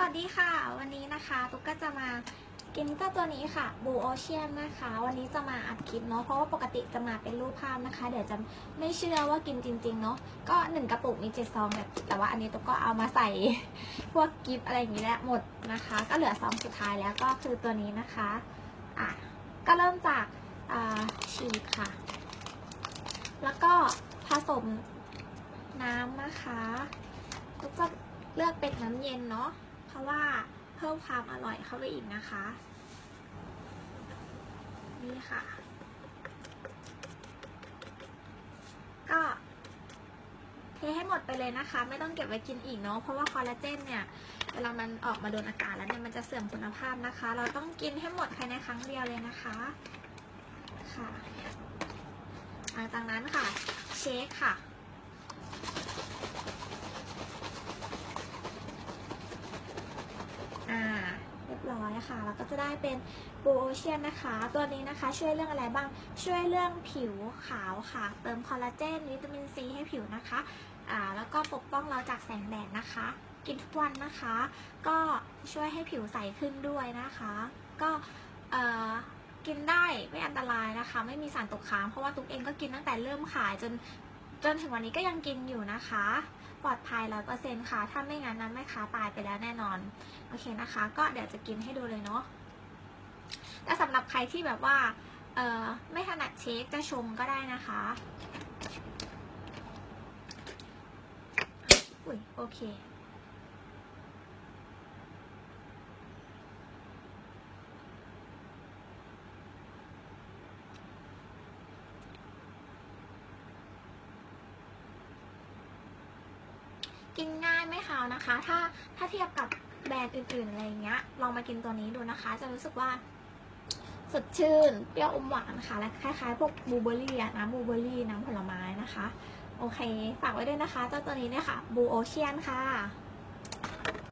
สวัสดีค่ะ วันนี้นะคะตุ๊กก็จะมากินเจ้าตัวนี้ค่ะบูโอเชียนนะคะ วันนี้จะมาอัดคลิปเนาะเพราะว่าปกติจะมาเป็นรูปภาพนะคะ เดี๋ยวจะไม่เชื่อว่ากินจริงๆเนาะก็หนึ่งกระปุกมีเจ็ดซองแบบแต่ว่าอันนี้ตุ๊กก็เอามาใส่พวกกิฟอะไรอย่างนี้แหละหมดนะคะ ก็เหลือซองสุดท้ายแล้วก็คือตัวนี้นะคะอะก็เริ่มจากฉีกค่ะ แล้วก็ผสมน้ำนะคะตุ๊กจะเลือกเป็นน้ำเย็นเนาะ ราะว่าเพิ่มความอร่อยเข้าไปอีกนะคะ นี่ค่ะ ก็เทให้หมดไปเลยนะคะ ไม่ต้องเก็บไว้กินอีกเนาะเพราะว่าคอลลาเจนเนี่ยเวลามันออกมาโดนอากาศแล้วเนี่ยมันจะเสื่อมคุณภาพนะคะ เราต้องกินให้หมดภายในครั้งเดียวเลยนะคะค่ะหลังจากนั้นค่ะ เชคค่ะ อ่าี้ค่ะแล้วก็จะได้เป็นบูโอเชียนนะคะ ตัวนี้นะคะช่วยเรื่องอะไรบ้าง ช่วยเรื่องผิวขาวค่ะ เติมคอลลาเจน วิตามินซีให้ผิวนะคะ อ่า แล้วก็ปกป้องเราจากแสงแดดนะคะ กินทุกวันนะคะ ก็ช่วยให้ผิวใสขึ้นด้วยนะคะ ก็เอ่อกินได้ไม่อันตรายนะคะ ไม่มีสารตกค้างเพราะว่าตุ๊กเองก็กินตั้งแต่เริ่มขายจน จนถึงวันนี้ก็ยังกินอยู่นะคะ ปลอดภัยร้อยเปอร์เซ็นต์ค่ะ ถ้าไม่งั้นนะแม่ค้าตายไปแล้วแน่นอน โอเคนะคะ ก็เดี๋ยวจะกินให้ดูเลยเนาะแต่สำหรับใครที่แบบว่า เออไม่ถนัดเชคจะชงก็ได้นะคะอุ้ยโอเค กินง่ายไม่คาวนะคะ ถ้าถ้าเทียบกับแบรนด์อื่นๆอะไรเงี้ย ลองมากินตัวนี้ดูนะคะ จะรู้สึกว่าสดชื่น เปรี้ยวอมหวานค่ะ และคล้ายๆพวกบลูเบอร์รี่อะน้ำบลูเบอร์รี่น้ำผลไม้นะคะ โอเค ฝากไว้ด้วยนะคะ เจ้าตัวนี้เนี่ยค่ะบูโอเชียนค่ะ